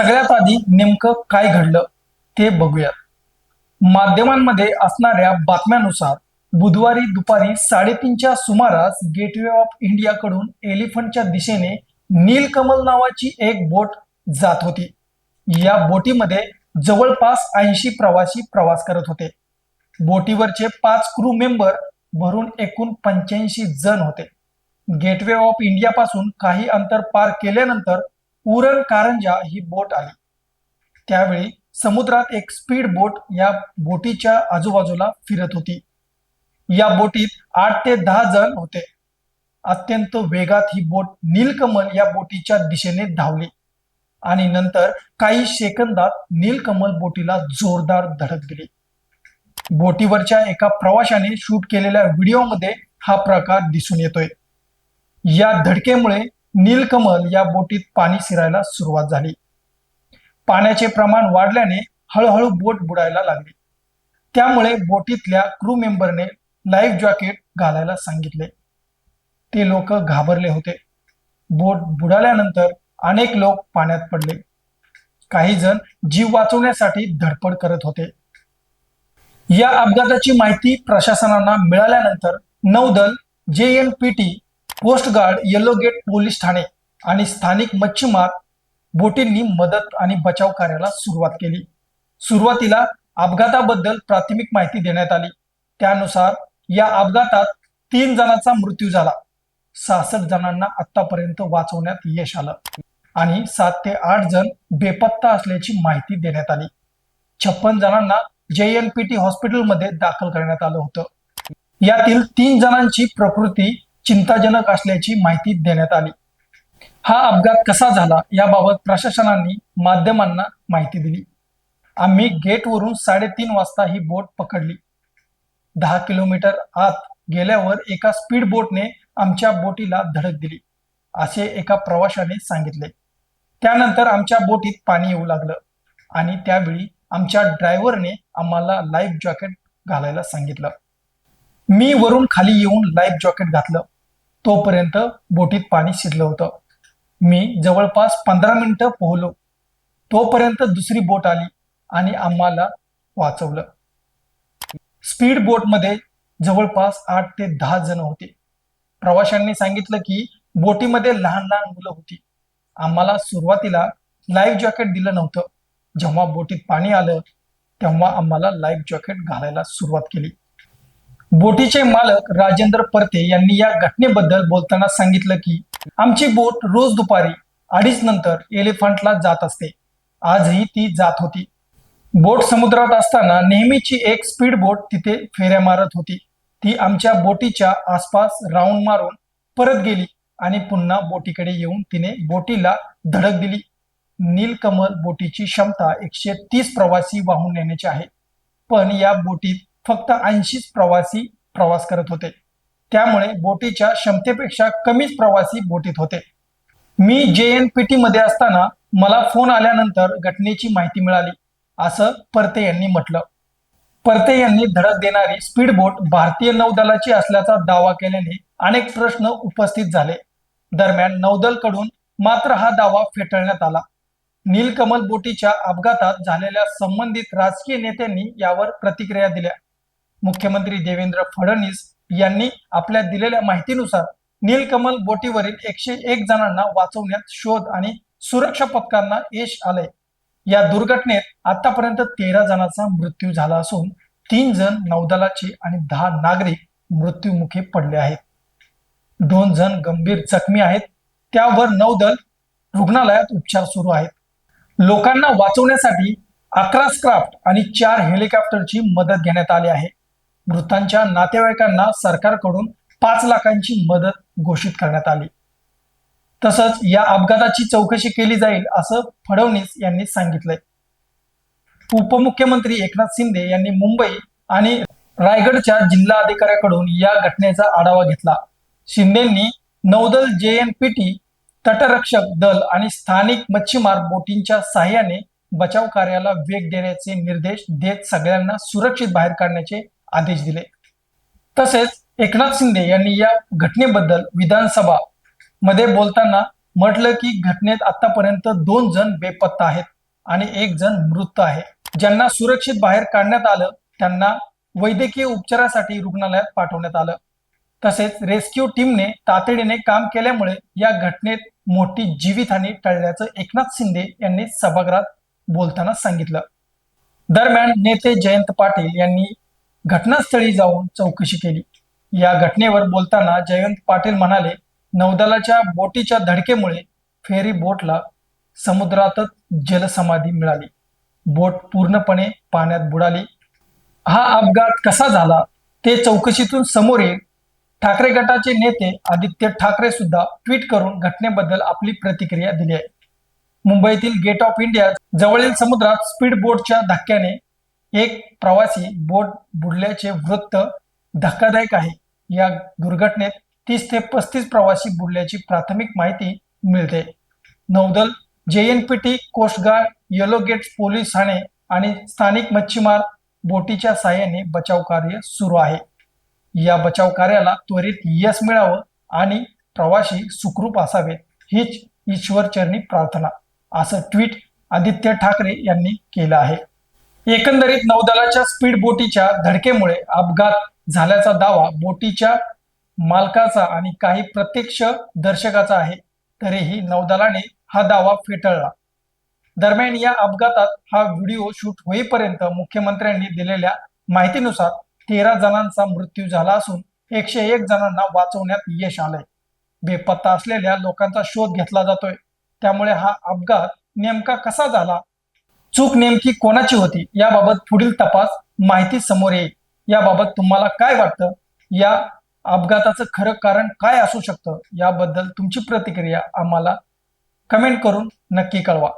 सगळ्यात आधी नेमकं काय घडलं ते बघूया. माध्यमांमध्ये असणाऱ्या बातम्यानुसार बुधवारी दुपारी साडेतीनच्या सुमारास गेटवे ऑफ इंडियाकडून एलिफंटच्या दिशेने नीलकमल नावाची एक बोट जात होती. या बोटीमध्ये जवळपास ऐंशी प्रवासी प्रवास करत होते. बोटीवरचे पाच क्रू मेंबर भरून एकूण पंच्याऐंशी जण होते. गेटवे ऑफ इंडिया पासून काही अंतर पार केल्यानंतर उरण कारंजा ही बोट आली. त्यावेळी समुद्रात एक स्पीड बोट या बोटीच्या आजूबाजूला फिरत होती. या बोटीत आठ ते दहा जण होते. अत्यंत वेगात ही बोट नीलकमल या बोटीच्या दिशेने धावली. आणि नंतर काही सेकंदात नीलकमल बोटीला जोरदार धडक दिली. बोटीवरच्या एका प्रवाशाने शूट केलेल्या व्हिडिओमध्ये हा प्रकार दिसून येतोय. या धडकेमुळे नीलकमल या बोटीत पाणी शिरायला सुरुवात झाली. पाण्याचे प्रमाण वाढल्याने हळूहळू बोट बुडायला लागली. त्यामुळे बोटीतल्या क्रू मेंबरने लाईफ जॅकेट घालायला सांगितले. ते लोक घाबरले होते. बोट बुडाल्यानंतर अनेक लोक पाण्यात पडले. काही जण जीव वाचवण्यासाठी धडपड करत होते. या अपघाताची माहिती प्रशासनाला मिळाल्यानंतर नौदल J N P T coast guard yellow gate police Thane आणि स्थानिक मच्छीमार बोटींनी मदत आणि बचाव कार्याला सुरुवात केली. सुरुवातीला अपघाताबद्दल प्राथमिक माहिती देण्यात आली. त्यानुसार या अपघातात तीन जणांचा मृत्यू झाला. सहासष्ट जणांना आतापर्यंत वाचवण्यात यश आलं आणि सात ते आठ जण बेपत्ता असल्याची माहिती देण्यात आली. छप्पन जणांना जेएनपीटी हॉस्पिटलमध्ये दाखल करण्यात आलं होतं. यातील तीन जणांची प्रकृती चिंताजनक असल्याची माहिती देण्यात आली. हा अपघात कसा झाला याबाबत प्रशासनाने माध्यमांना माहिती दिली. आम्ही गेटवरून साडेतीन वाजता ही बोट पकडली. दहा किलोमीटर आत गेल्यावर एका स्पीड बोटने आमच्या बोटीला धडक दिली असे एका प्रवाशाने सांगितले. त्यानंतर आमच्या बोटीत पाणी येऊ लागलं आणि त्यावेळी आमच्या ड्रायव्हरने आम्हाला लाईफ जॅकेट घालायला सांगितलं. मी वरून खाली येऊन लाईफ जॅकेट घातलं. तोपर्यंत बोटीत पाणी शिरलं होतं. मी जवळपास पंधरा मिनिटं पोहलो. तोपर्यंत दुसरी बोट आली आणि आम्हाला वाचवलं. स्पीड बोटमध्ये जवळपास आठ ते दहा जण होते. प्रवाशांनी सांगितलं की बोटीमध्ये लहान लहान मुलं होती. आम्हाला सुरुवातीला लाईफ जॅकेट दिलं नव्हतं. जेव्हा बोटीत पाणी आलं तेव्हा आम्हाला लाईफ जॅकेट घालायला सुरुवात केली. बोटीचे मालक राजेंद्र परते यांनी या घटनेबद्दल बोलताना सांगितलं की आमची बोट रोज दुपारी अडीच नंतर एलिफंटला जात असते. आजही ती जात होती. बोट समुद्रात असताना नेहमीची एक स्पीड बोट तिथे फेऱ्या मारत होती. ती आमच्या बोटीच्या आसपास राऊंड मारून परत गेली आणि पुन्हा बोटीकडे येऊन तिने बोटीला धडक दिली. नीलकमल बोटीची क्षमता एकशे तीस प्रवासी वाहून नेण्याची आहे. पण या बोटीत फक्त ऐंशीच प्रवासी प्रवास करत होते. त्यामुळे बोटीच्या क्षमतेपेक्षा कमीच प्रवासी बोटीत होते. मी जे एन पी टी मध्ये असताना मला फोन आल्यानंतर घटनेची माहिती मिळाली. असं परते यांनी म्हटलं. परते यांनी धडक देणारी स्पीड बोट भारतीय नौदलाची असल्याचा दावा केल्याने अनेक प्रश्न उपस्थित झाले. दरम्यान नौदलकडून मात्र हा दावा फेटाळण्यात आला. नीलकमल बोटीच्या अपघातात झालेल्या संबंधित राजकीय नेत्यांनी यावर प्रतिक्रिया दिल्या. मुख्यमंत्री देवेंद्र फडणवीस यांनी आपल्या दिलेल्या माहितीनुसार नीलकमल बोटीवरील एकशे एक जणांना वाचवण्यात शोध आणि सुरक्षा पथकांना यश आले या दुर्घटनेत आतापर्यंत तेरा जणांचा मृत्यू झाला असून तीन जण नौदलाचे आणि दहा नागरिक मृत्युमुखी पडले आहेत. दोन जण गंभीर जखमी आहेत. त्यावर नौदल रुग्णालयात उपचार सुरू आहेत. लोकांना वाचवण्यासाठी अकरा स्क्राफ्ट आणि चार हेलिकॉप्टरची मदत घेण्यात आली आहे. मृतांच्या नातेवाईकांना सरकारकडून पाच लाखांची मदत घोषित करण्यात आली. तसंच या अपघाताची चौकशी केली जाईल असं फडणवीस यांनी सांगितलंय. उपमुख्यमंत्री एकनाथ शिंदे यांनी मुंबई आणि रायगडच्या जिल्हा अधिकाऱ्याकडून या घटनेचा आढावा घेतला. शिंदेंनी नौदल जे एन पी टी तटरक्षक दल आणि स्थानिक मच्छीमार बोटींच्या सहाय्याने बचाव कार्याला वेग देण्याचे निर्देश देत सगळ्यांना सुरक्षित बाहेर काढण्याचे आदेश दिले. तसेच एकनाथ शिंदे यांनी या घटनेबद्दल विधानसभा मध्ये बोलताना म्हटलं की घटनेत आतापर्यंत दोन जण बेपत्ता आहेत आणि एक जण मृत आहे. ज्यांना सुरक्षित बाहेर काढण्यात आलं त्यांना वैद्यकीय उपचारासाठी रुग्णालयात पाठवण्यात आलं. तसेच रेस्क्यू टीमने तातडीने काम केल्यामुळे या घटनेत मोठी जीवितहानी टळल्याचं एकनाथ शिंदे यांनी सभागृहात बोलताना सांगितलं. दरम्यान नेते जयंत पाटील यांनी घटनास्थळी जाऊन चौकशी केली. या घटनेवर बोलताना जयंत पाटील म्हणाले नौदलाच्या बोटीच्या धडकेमुळे फेरी बोटला समुद्रातच जलसमाधी मिळाली. बोट पूर्णपणे पाण्यात बुडाली. हा अपघात कसा झाला ते चौकशीतून समोर येईल. ठाकरे गटाचे नेते आदित्य ठाकरे सुद्धा ट्विट करून घटनेबद्दल आपली प्रतिक्रिया दिली आहे. मुंबईतील गेट ऑफ इंडिया जवळील समुद्रात स्पीड बोटच्या धक्क्याने एक प्रवासी बोट बुडल्याचे वृत्त धक्कादायक आहे. या दुर्घटनेत तीस ते पस्तीस प्रवासी बुडल्याची प्राथमिक माहिती मिळते. नौदल J N P T coastguard yellow gate police Thane आणि स्थानिक मच्छीमार बोटीच्या साहाय्याने बचाव कार्य सुरू आहे. या बचाव कार्याला त्वरित यश मिळावं आणि प्रवासी सुखरूप असावेत हीच ईश्वरचरणी प्रार्थना असं ट्विट आदित्य ठाकरे यांनी केलं आहे. एकंदरीत नौदलाच्या स्पीड बोटीच्या धडकेमुळे अपघात झाल्याचा दावा बोटीच्या मालकाचा आणि काही प्रत्यक्ष दर्शकाचा आहे. तरीही नौदलाने हा दावा फेटाळला. दरम्यान या अपघातात हा व्हिडिओ शूट होईपर्यंत मुख्यमंत्र्यांनी दिलेल्या माहितीनुसार तेरा जणांचा मृत्यू झाला असून एकशे एक जणांना वाचवण्यात यश आलंय. बेपत्ता असलेल्या लोकांचा शोध घेतला जातोय. त्यामुळे हा अपघात नेमका कसा झाला? चूक नेमकी कोणाची होती याबाबत पुढील तपास माहिती समोर येईल. याबाबत तुम्हाला काय वाटतं? या अपघाताचं खरं कारण काय असू शकतं? याबद्दल तुमची प्रतिक्रिया आम्हाला कमेंट करून नक्की कळवा.